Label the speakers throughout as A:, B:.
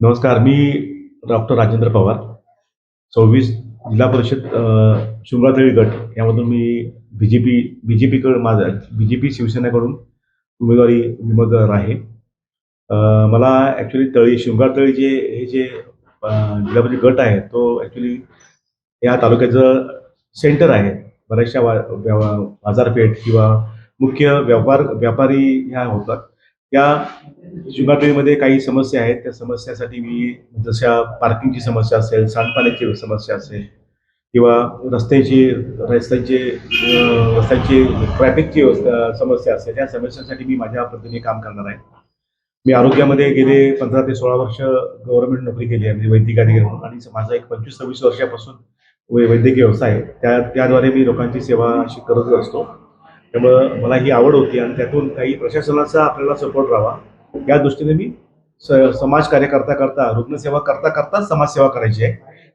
A: नमस्कार मी डॉक्टर राजेंद्र पवार. सव्वीस जिल्हा परिषद अ, शृंगारतळी गट यामधून मी B J P B J पीकडं माझा बी जे पी शिवसेनेकडून उमेदवारी उमेदवार आहे. मला ॲक्च्युली तळी शृंगारतळी जे हे जे जिल्हा परिषद गट आहे तो ॲक्च्युली या तालुक्याचं सेंटर आहे. बऱ्याचशा वा बाजारपेठ किंवा मुख्य व्यापार व्यापारी ह्या होतात. या शृंगारतळीमध्ये काही समस्या आहेत. त्या समस्यासाठी मी जशा पार्किंगची समस्या असेल सांडपाण्याची समस्या असेल किंवा रस्त्याची रस्त्यांची रस्त्यांची ट्रॅफिकची समस्या असेल त्या समस्यांसाठी मी माझ्या पद्धतीने काम करणार आहे. मी आरोग्यामध्ये गेले पंधरा ते सोळा वर्ष गव्हर्नमेंट नोकरी केली आहे म्हणजे वैद्यकीय अधिकारी म्हणून. आणि माझा एक पंचवीस सव्वीस वर्षापासून वैद्यकीय व्यवसाय आहे. त्या त्याद्वारे मी लोकांची सेवा अशी करत असतो. त्यामुळं मला ही आवड होती आणि त्यातून काही प्रशासनाचा आपल्याला सपोर्ट राहावा. या दृष्टीने मी स समाज कार्य करता करता रुग्णसेवा करता करता समाजसेवा करायची आहे.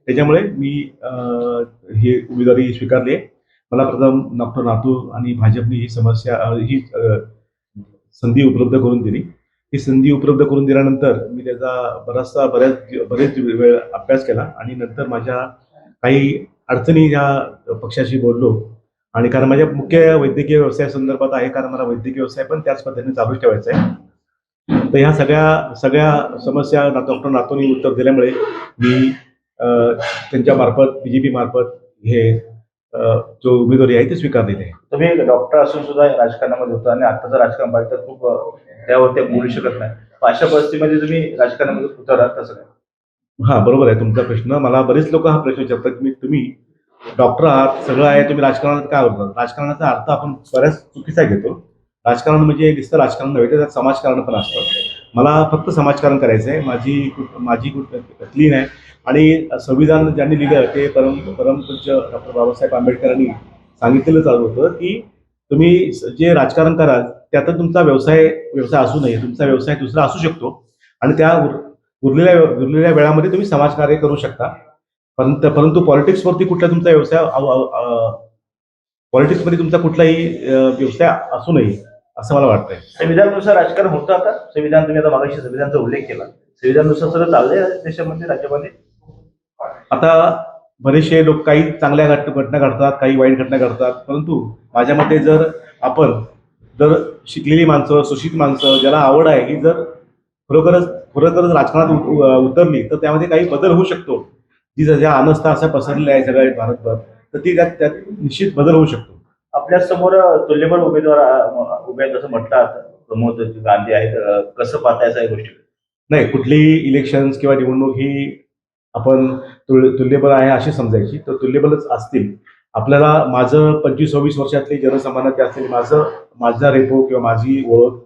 A: त्याच्यामुळे मी हे ही उमेदवारी स्वीकारली आहे. मला प्रथम डॉक्टर नातू आणि भाजपने ही समस्या ही संधी उपलब्ध करून दिली. ही संधी उपलब्ध करून दिल्यानंतर मी त्याचा बराचसा बऱ्याच बरेच वेळ अभ्यास केला आणि नंतर माझ्या काही अडचणी या पक्षाशी बोललो आणि कारण माझ्या मुख्य वैद्यकीय व्यवसाया संदर्भात आहे कारण मला वैद्यकीय व्यवसाय पण त्याच पद्धतीने चालू ठेवायचा आहे. तर ह्या सगळ्या सगळ्या समस्या डॉक्टर नातोनी उत्तर दिल्यामुळे मी त्यांच्या मार्फत बी जे पी मार्फत हे जो उमेदवारी आहे ती स्वीकारलेली आहे
B: तुम्ही डॉक्टर असून सुद्धा राजकारणामध्ये होता आणि आताचं राजकारण पाहिलं तर खूप अं, त्यावरती बोलू शकत नाही. अशा परिस्थितीमध्ये तुम्ही राजकारणामध्ये उतरलात कसं काय?
A: हा बरोबर आहे तुमचा प्रश्न. मला बरेच लोक हा प्रश्न विचारतात की तुम्ही डॉक्टर आहात सगळं आहे तुम्ही राजकारणात काय होतात राजकारणाचा अर्थ आपण बऱ्याच चुकीचा घेतो. राजकारण म्हणजे नुसतं राजकारण नव्हे त्याच्यात समाजकारण पण असतं. मला फक्त समाजकारण करायचं आहे माझी माझी क्लीन आहे आणि संविधान ज्यांनी लिहिलं ते परम परमपूज्य डॉक्टर बाबासाहेब आंबेडकरांनी सांगितलेलं चालू होतं की तुम्ही जे राजकारण कराल त्यातच तुमचा व्यवसाय व्यवसाय असू नये. तुमचा व्यवसाय दुसरा असू शकतो. आणि त्या उर- उरलेल्या उरलेल्या वेळामध्ये तुम्ही समाजकार्य करू शकता. परंतु परंतु पॉलिटिक्सवरती कुठला तुमचा व्यवसाय पॉलिटिक्समध्ये तुमचा कुठलाही व्यवसाय असू नये असं मला वाटतंय.
B: संविधानानुसार राजकारण होतं आता. संविधान तुम्ही आता मागाशी संविधानाचा उल्लेख केला. संविधानानुसार सगळं चाललंय देशामध्ये राज्यामध्ये.
A: आता बरेचसे लोक काही चांगल्या घट घटना घडतात काही वाईट घटना घडतात. परंतु माझ्या मते जर आपण जर शिकलेली माणसं सुशिक्षित माणसं ज्याला आवड आहे ही जर खरोखरच खरोखरच राजकारणात उतरली तर त्यामध्ये काही बदल होऊ शकतो. जी ज्या अनस्था असा पसरलेला आहे सगळ्या भारतभर तर ती त्यात त्यात निश्चित बदल होऊ शकतो.
B: आपल्यासमोर तुल्यबळ उमेदवार उभे आहेत असं म्हटलं प्रमोद गांधी आहेत कसं पाहताय या गोष्टी
A: नाही कुठलीही इलेक्शन्स किंवा निवडणूक ही आपण तुल- तुल्यबळ आहे अशी समजायची. तर तुल्यबळच असतील. आपल्याला माझं पंचवीस सव्वीस वर्षातली जनसामान्याची असलेली माझं माझा रेपो किंवा माझी ओळख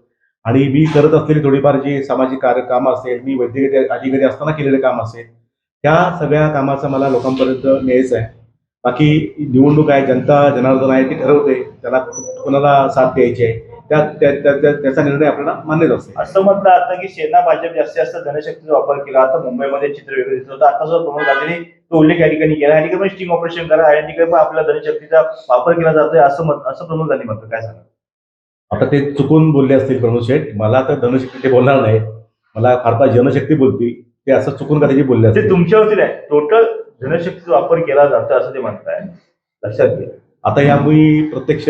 A: आणि मी करत असलेली थोडीफार जी सामाजिक कार्य काम असेल मी वैद्यकीय अधिकारी असताना केलेले काम असेल त्या सगळ्या कामाचा मला लोकांपर्यंत न्यायचं आहे. बाकी निवडणूक आहे जनता जनार्दन आहे ती ठरवते. त्याला कोणाला साथ द्यायची आहे त्या त्या- त्या- त्या- त्याचा निर्णय आपल्याला मान्यच असेल
B: असं म्हटलं आता की सेना भाजप जास्तीत जास्त धनशक्तीचा वापर केला आता मुंबईमध्ये चित्र वेगळं दिसलं होतं. आता सुद्धा प्रमोद गांधींनी तो उल्लेख या ठिकाणी केला या ठिकाणी स्टिंग ऑपरेशन करा या ठिकाणी पण आपल्या धनशक्तीचा वापर केला जातोय असं मत असं प्रमोद गांधी म्हणतो काय सांगा?
A: आता ते चुकून बोलले असतील प्रमोद शेठ. मला तर धनशक्ती ते बोलणार नाही मला फार फार जनशक्ती बोलतील. ते असं चुकून कदाचित बोलले
B: ते
A: असतील.
B: तुमच्यावरती नाही. टोटल धनशक्तीचा वापर केला जातो असं ते म्हणताय. लक्षात घ्या.
A: आता या मी प्रत्यक्ष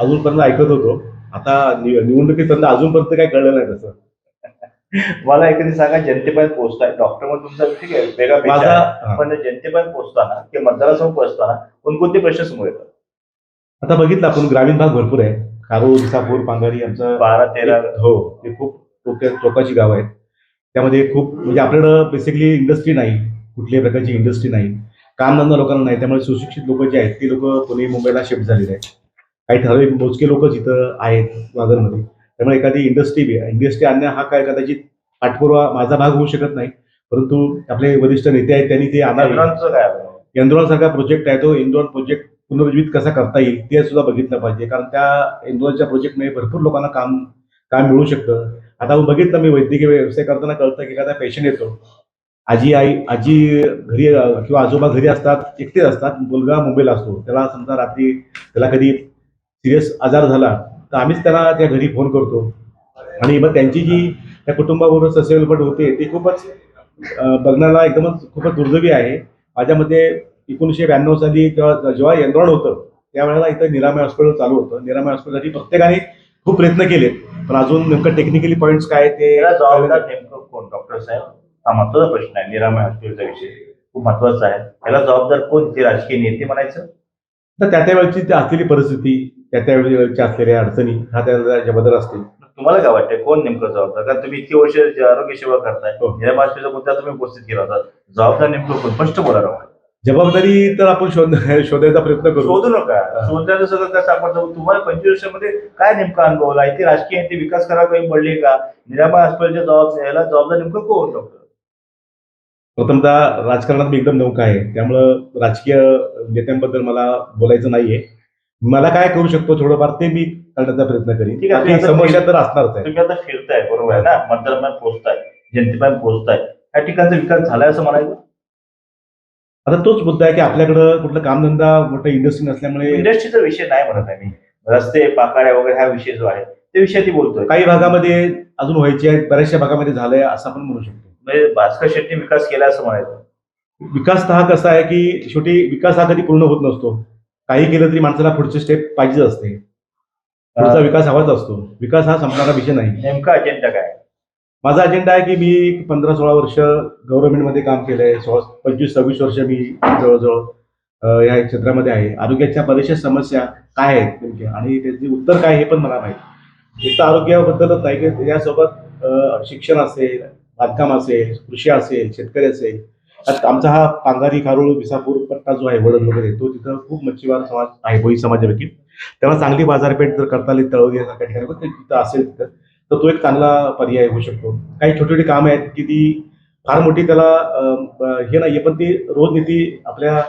A: अजूनपर्यंत ऐकत होतो. आता नि- निवडणुकीपर्यंत अजूनपर्यंत काही कळलं नाही तसं.
B: मला एखादी सांगा जनतेपर्यंत पोहोचताय. डॉक्टर मग तुमचा ठीक आहे वेगळा पेशा
A: माझा
B: आहे.
A: हा.
B: पण जनतेपर्यंत पोहोचताना किंवा मतदारासमोर पोहोचताना कोणकोणते प्रश्न समोर येतात?
A: आता बघितलं आपण ग्रामीण भाग भरपूर आहे. कारू विसापूर पांगारी आमचं
B: बारा तेरा
A: हो. ते खूप टोक्या टोकाची गाव आहेत. त्यामध्ये खूप म्हणजे आपल्याकडं बेसिकली इंडस्ट्री नाही. कुठल्याही प्रकारची इंडस्ट्री नाही. कामधंदा लोकांना नाही. त्यामुळे सुशिक्षित लोक जे आहेत ते लोक पुणे मुंबईला शिफ्ट झालेले आहेत. काही ठराविक मोजके लोक जिथं आहेत दादरमध्ये त्यामुळे एखादी इंडस्ट्री इंडस्ट्री आणण्या हा काय कदाचित पाठपुरावा माझा भाग होऊ शकत नाही. परंतु आपले वरिष्ठ नेते आहेत त्यांनी ते आणावे? इंद्रोनसारखा प्रोजेक्ट आहे तो. इंद्रोन प्रोजेक्ट पुनर्जीवित कसा करता येईल ते सुद्धा बघितलं पाहिजे. कारण त्या इंद्रोनच्या प्रोजेक्टमुळे भरपूर लोकांना काम काम मिळू शकतं. आता आपण बघितलं मी वैद्यकीय व्यवसाय करताना कळतं की एखादा पेशंट येतो. आजी आई आजी घरी किंवा आजोबा घरी असतात एकटेच असतात मुलगा मुंबईला असतो. त्याला समजा रात्री त्याला कधी सिरियस आजार झाला तर आम्हीच त्याला त्या घरी फोन करतो. आणि मग त्यांची जी त्या कुटुंबाबरोबर ससेलपट होते ती खूपच बघण्याला एकदमच खूपच दुर्दैवी आहे. माझ्या मते एकोणीसशे ब्याण्णव साली जेव्हा जेव्हा यंत्रण होतं त्यावेळेला इथं निरामय हॉस्पिटल चालू होतं. निरामय हॉस्पिटलसाठी प्रत्येकाने खूप प्रयत्न केले पण अजून नेमकं टेक्निकली पॉईंट्स काय ते
B: जबाबदार नेमकं कोण? डॉक्टर साहेब हा महत्त्वाचा प्रश्न आहे. निरामय हॉस्पिटलचा विषय खूप महत्त्वाचा आहे. त्याला जबाबदार कोण? ते राजकीय नेते म्हणायचं.
A: तर त्या त्यावेळची ती असलेली परिस्थिती त्या त्यावेळेच्या असलेल्या अडचणी हा त्या जबाबदार असतील.
B: तुम्हाला काय वाटतंय? कोण नेमकं जबाबदार? कारण तुम्ही इतकी वर्ष आरोग्य सेवा करताय
A: हो.
B: निरामय हॉस्पिटलचा मुद्दा तुम्ही उपस्थित केला होता. जबाबदार नेमकं कोण? स्पष्ट बोला
A: जबाबदारी तर आपण शोध शोधायचा प्रयत्न करू.
B: शोधू नका. शोधण्याचं सगळं कसं सापडतं तुम्हाला पंचवीस वर्षामध्ये काय नेमका अनुभव आला इथे राजकीय नेते विकास करायला काही पडले का? निरामय हॉस्पिटलच्या जबाब याला जबाबदार नेमकं कोण डॉक्टर
A: प्रथमतः राजकारणात मी एकदम नौका आहे. त्यामुळं राजकीय नेत्यांबद्दल मला बोलायचं नाहीये. मला काय करू शकतो थोडंफार ते मी करण्याचा प्रयत्न करीन. समस्या तर असणारच आहे.
B: तुम्ही आता फिरताय बरोबर आहे ना? मतदारांपर्यंत पोहोचताय जनतेपर्यंत पोहोचताय. या ठिकाणचा विकास झालाय असं म्हणायचं?
A: आता तोच मुद्दा आहे की आपल्याकडं कुठलं कामधंदा मोठं इंडस्ट्री नसल्यामुळे
B: इंडस्ट्रीचा विषय नाही म्हणत आहे मी. रस्ते पाकाड्या वगैरे हा विषय जो आहे त्या विषयात बोलतोय.
A: काही भागामध्ये अजून व्हायचे आहेत बऱ्याचशा भागामध्ये झालंय असं आपण म्हणू शकतो.
B: म्हणजे भास्कर शेट्टी विकास केला असं म्हणायचं.
A: विकास तर हा कसा आहे की शेवटी विकास हा कधी पूर्ण होत नसतो. काही केलं तरी माणसाला पुढचे स्टेप पाहिजेच असते. पुढचा विकास हवाच असतो. विकास हा संपणारा विषय नाही.
B: नेमका अजेंडा काय?
A: माझा अजेंडा आहे की मी पंधरा सोळा वर्ष गव्हर्नमेंटमध्ये काम केलंय. सोळा पंचवीस सव्वीस वर्ष मी जवळजवळ या क्षेत्रामध्ये आहे. आरोग्याच्या बऱ्याचशा समस्या काय आहेत नेमक्या? आणि त्याचे उत्तर काय हे पण मला माहिती. फक्त आरोग्याबद्दलच नाही की यासोबत शिक्षण असेल बांधकाम असेल कृषी असेल शेतकरी असेल. आमचा हा पांगारी खारोळ विसापूर पट्टा जो आहे वडद वगैरे तो तिथं खूप मच्छीमार समाज आहे भोई समाजापैकी. त्याला चांगली बाजारपेठ जर करता आली तळवली सारख्या ठिकाणी तिथं असेल तिथं. तर तो एक चांगला पर्याय होऊ शकतो. काही छोटी छोटी कामं आहेत की ती फार मोठी त्याला हे नाहीये पण ती रोजनीती आपल्या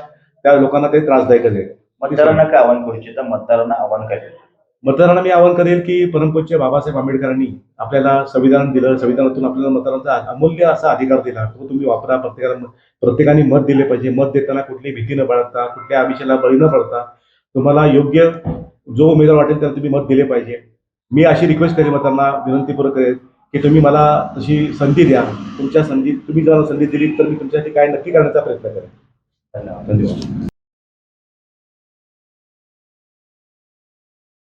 A: त्या लोकांना ते त्रासदायकच आहे.
B: मतदारांना काय आव्हान करू इच्छिता? मतदारांना आव्हान काय देता?
A: मतदारांना मी आवाहन करेल की परमपूज्य बाबासाहेब आंबेडकरांनी आपल्याला संविधान दिलं संविधानातून आपल्याला मतदारांचा अमूल्य असा अधिकार दिला. तो तुम्ही वापरा प्रत्येकाला प्रत्येकाने मत दिले पाहिजे. मत देताना कुठली भीती न बाळगता कुठल्या आमिषाला बळी न पडता तुम्हाला योग्य जो उमेदवार वाटेल त्याला तुम्ही मत दिले पाहिजे. मी अशी रिक्वेस्ट करेन त्यांना विनंतीपूर्वक करेन की तुम्ही मला तशी संधी द्या. तुमच्या संधी तुम्ही जर संधी दिली तर मी तुमच्यासाठी काय नक्की करण्याचा प्रयत्न करेन.
B: धन्यवाद.
A: धन्यवाद.